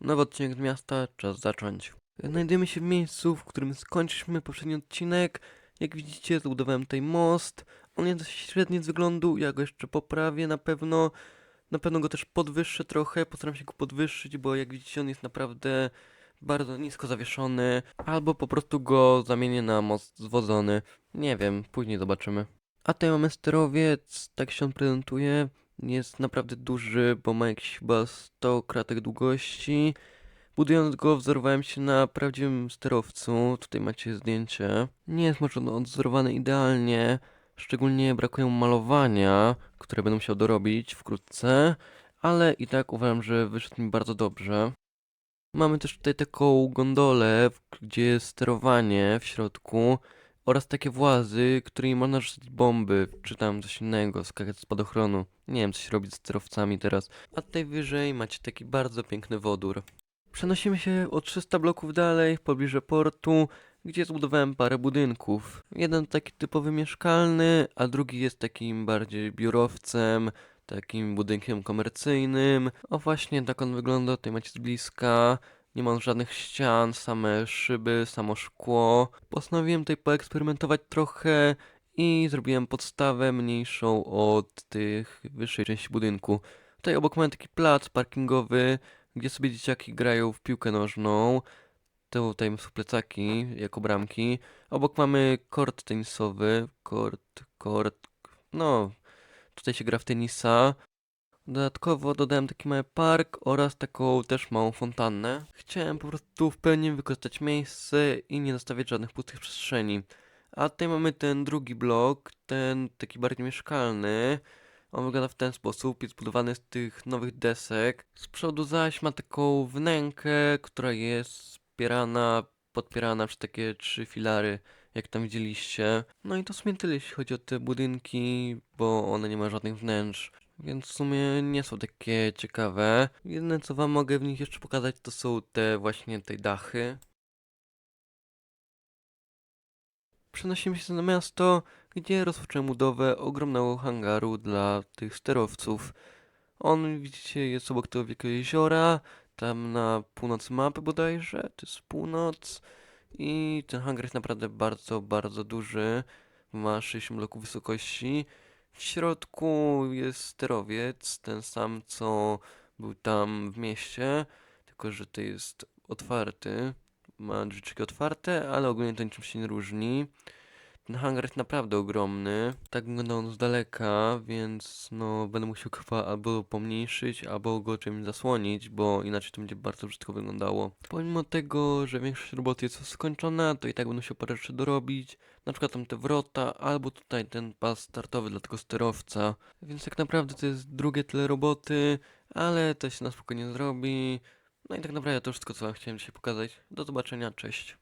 Nowy odcinek z miasta, czas zacząć. Znajdujemy się w miejscu, w którym skończyliśmy poprzedni odcinek. Jak widzicie, zbudowałem tutaj most. On jest średni z wyglądu, ja go jeszcze poprawię na pewno. Na pewno go też podwyższę trochę, postaram się go podwyższyć, bo jak widzicie, on jest naprawdę bardzo nisko zawieszony. Albo po prostu go zamienię na most zwodzony. Nie wiem, później zobaczymy. A tutaj mamy sterowiec, tak się on prezentuje. Jest naprawdę duży, bo ma jakieś chyba 100 kratek długości. Budując go wzorowałem się na prawdziwym sterowcu. Tutaj macie zdjęcie. Nie jest może on odzorowany idealnie. Szczególnie brakują malowania, które będę musiał dorobić wkrótce. Ale i tak uważam, że wyszedł mi bardzo dobrze. Mamy też tutaj taką gondolę, gdzie jest sterowanie w środku oraz takie włazy, którymi można rzucać bomby, czy tam coś innego, skakać z spadochronu. Nie wiem, co się robi z sterowcami teraz. A tutaj wyżej macie taki bardzo piękny wodór. Przenosimy się o 300 bloków dalej, w pobliże portu, gdzie zbudowałem parę budynków. Jeden taki typowy mieszkalny, a drugi jest takim bardziej biurowcem, takim budynkiem komercyjnym. O właśnie, tak on wygląda, tutaj macie z bliska. Nie mam żadnych ścian, same szyby, samo szkło. Postanowiłem tutaj poeksperymentować trochę i zrobiłem podstawę mniejszą od tych wyższej części budynku. Tutaj obok mamy taki plac parkingowy, gdzie sobie dzieciaki grają w piłkę nożną. Tutaj są plecaki jako bramki. Obok mamy kort tenisowy. Kort, kort. No, tutaj się gra w tenisa. Dodatkowo dodałem taki mały park oraz taką też małą fontannę. Chciałem po prostu w pełni wykorzystać miejsce i nie zostawiać żadnych pustych przestrzeni. A tutaj mamy ten drugi blok, ten taki bardziej mieszkalny. On wygląda w ten sposób, jest zbudowany z tych nowych desek. Z przodu zaś ma taką wnękę, która jest wspierana, podpierana przez takie trzy filary, jak tam widzieliście. No i to w sumie tyle, jeśli chodzi o te budynki, bo one nie mają żadnych wnętrz. Więc w sumie nie są takie ciekawe. Jedyne co wam mogę w nich jeszcze pokazać to są te właśnie te dachy. Przenosimy się na miasto, gdzie rozpocząłem budowę ogromnego hangaru dla tych sterowców. On, widzicie, jest obok tego wielkiego jeziora, tam na północ mapy bodajże, to jest północ. I ten hangar jest naprawdę bardzo, bardzo duży. Ma 60 bloków wysokości. W środku jest sterowiec, ten sam co był tam w mieście, tylko że to jest otwarty. Ma drzwiczki otwarte, ale ogólnie to niczym się nie różni. Ten hangar jest naprawdę ogromny. Tak wygląda on z daleka, więc no będę musiał chyba albo pomniejszyć, albo go czymś zasłonić, bo inaczej to będzie bardzo brzydko wyglądało. Pomimo tego, że większość roboty jest skończona, to i tak będę musiał parę rzeczy dorobić. Na przykład tam te wrota, albo tutaj ten pas startowy dla tego sterowca. Więc tak naprawdę to jest drugie tyle roboty, ale to się na spokojnie zrobi. No i tak naprawdę to wszystko, co wam chciałem dzisiaj pokazać. Do zobaczenia, cześć.